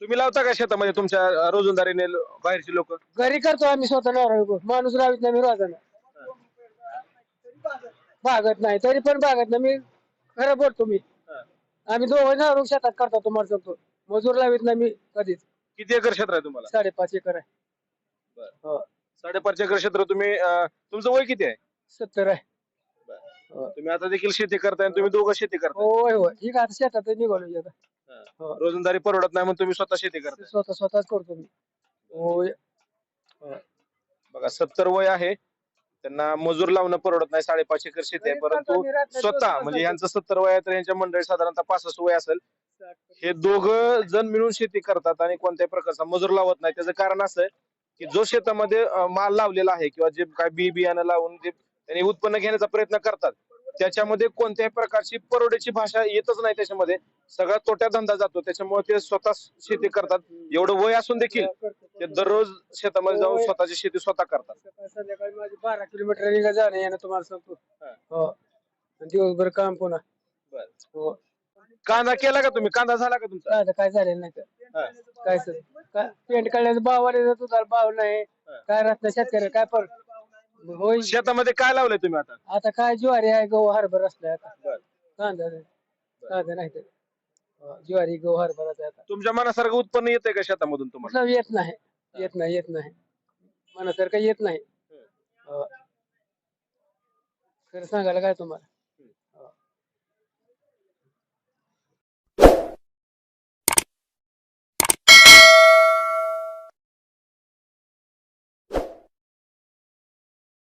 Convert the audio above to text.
तुम्ही लावता का शेतामध्ये तुमच्या अं, रोजंदारीने लो- बाहेरचे लोक? घरी करतो आम्ही स्वतः माणूस लावित नाही मी रोजानं भागत नाही तरी पण भागत नाही. मी खरं बोलतो मी. आम्ही दोघं नवरू शेतात करतो तुम्हाला सांगतो. मजूर लावित नाही मी कधीच. किती एकर क्षेत्र आहे तुम्हाला? साडेपाच एकर आहे. बरं. हो. साडेपाच एकर क्षेत्र तुम्ही अं, तुमचं वय किती आहे? सत्तर आहे. तुम्ही आता देखील शेती करताय आणि तुम्ही दोघं शेती करताय. होय होय. आहे आता शेतात निघालो आता. हो. रोजंदारी परवडत नाही म्हणून तुम्ही स्वतः शेती करताय. स्वतः स्वतःच करतो मी. होय. बघा सत्तर वय आहे. त्यांना मजूर लावणं परवडत नाही. साडेपाच एकर शेती आहे. परंतु स्वतः म्हणजे यांचं सत्तर वय आहे तर यांच्या मंडळी साधारणतः पासष्ट वय असेल. हे दोघं जण मिळून शेती करतात आणि कोणत्याही प्रकारचा मजूर लावत नाही. त्याचं कारण असं आहे की जो शेतामध्ये अं, माल लावलेला आहे किंवा जे काय बी बियाणं लावून जे त्यांनी उत्पन्न घेण्याचा प्रयत्न करतात. त्याच्यामध्ये कोणत्याही प्रकारची परवड्याची भाषा येतच नाही त्याच्यामध्ये. सगळा तोट्या धंदा जातो. त्याच्यामुळे ते स्वतः शेती करतात. एवढं वय असून देखील ते दररोज शेतामध्ये जाऊन स्वतःची शेती स्वतः करतात. संध्याकाळी माझी बारा किलोमीटर निघा जाणं यानं तुम्हाला सांगतो. हा. दिवसभर काम पुन्हा. हो. कांदा केला का तुम्ही? कांदा झाला का तुमचा? काय झालेलं नाही. काय सर? पेंट काढण्याचं भाव आले तुझा भाव नाही काय राहत नाही शेतकरी काय पर होय. शेतामध्ये काय लावलंय तुम्ही आता? आता काय ज्वारी आहे गहू हरभर असलाय आता. बरं. कांदा नाही. कांदा नाही तर. ज्वारी गहू हरभराचा आता. तुमच्या मनासारखं उत्पन्न येतंय का शेतामधून तुम्हाला? येत नाही. येत नाही येत नाही. मनासारखं येत नाही. खरं सांगायला काय तुम्हाला?